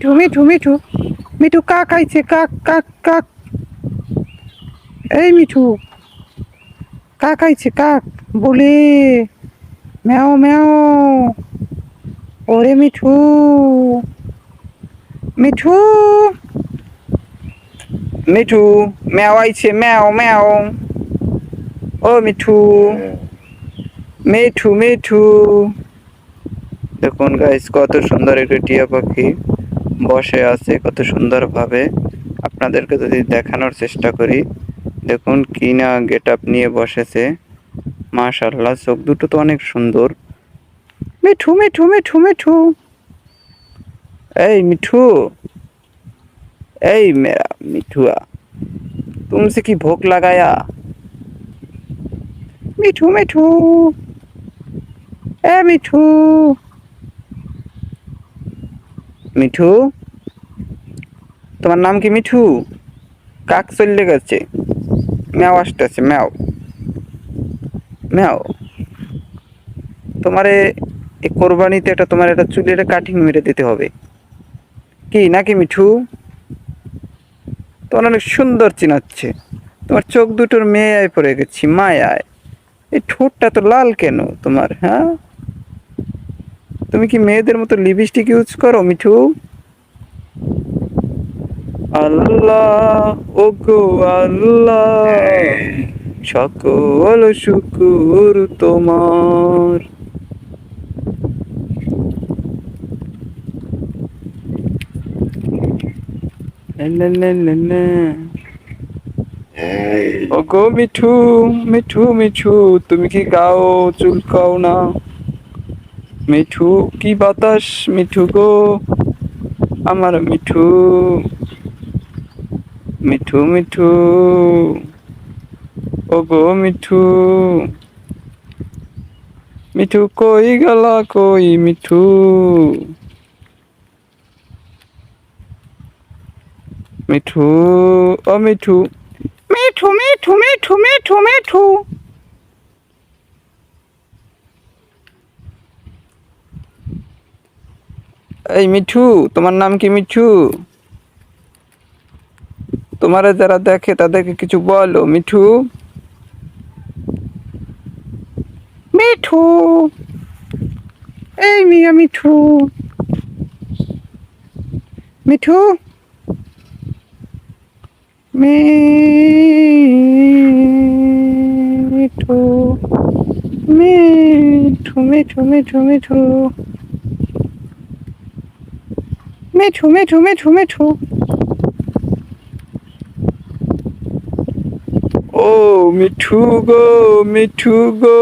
মিঠু মিঠু মিঠু। মিঠু কাক আইছে কাক কাক কাক এই মিঠু কাক আইছে কাক বলে। ম্যাও ম্যাও। ওরে মিঠু। মিঠু। মিঠু, ম্যাও আইছে। ম্যাও ম্যাও। ও মিঠু। মিঠু মিঠু। দেখুন গাইস কত সুন্দর একটা টিয়া পাখি। বসে আছে, কত সুন্দরভাবে আপনাদেরকে যদি দেখানোর চেষ্টা করি। দেখুন, কিনা গেট আপ নিয়ে বসেছে। মাশাল্লাহ চোখ দুটো তো অনেক সুন্দর। মিঠু মিঠু মিঠু মিঠু। এই মিঠু। এই মেরা, মিঠুয়া। তুমি কি ভোগ লাগায়া। মিঠু মিঠু। এ, মিঠু। মিঠু? তোমার নাম কি মিঠু? কাক চললে গেছে? ম্যাও আসতেছে, ম্যাও। ম্যাও। তোমারে এই কোরবানিতে একটা তোমার একটা চুলের কাটিং মেরে দিতে হবে। কি, নাকি মিঠু? তোমার অনেক সুন্দর চিনাচ্ছে। তোমার চোখ দুটোর মেয়ায় পড়ে গেছি, মায়ায়। এই ঠোঁটটা তো লাল কেন তোমার হ্যাঁ? তুমি কি মেয়েদের মতো লিপস্টিক ইউজ করো, মিঠু? আল্লাহ ও গো আল্লাহ, সকল শুকুর তোমার। লা লা লা লা লা। ও গো মিঠু মিঠু মিঠু, তুমি কি গাও চুলকাও না? মিঠু, কি বাতাস মিঠু গো? আমার মিঠু মিঠু মিঠু। ও গো মিঠু মিঠু কই গেলা, কই মিঠু? মিঠু ও মিঠু। মিঠু মিঠু মিঠু মিঠু মিঠু। এই মিঠু, তোমার নাম কি মিঠু? তোমারা যারা দেখে তাদেরকে কিছু বলো, মিঠু। মিঠু। এই মিয়া মিঠু। মিঠু। মিঠু। মিঠু মিঠু মিঠু মিঠু। মিঠু মেঠু মেঠু মেঠু ও মিঠু গো মিঠু গো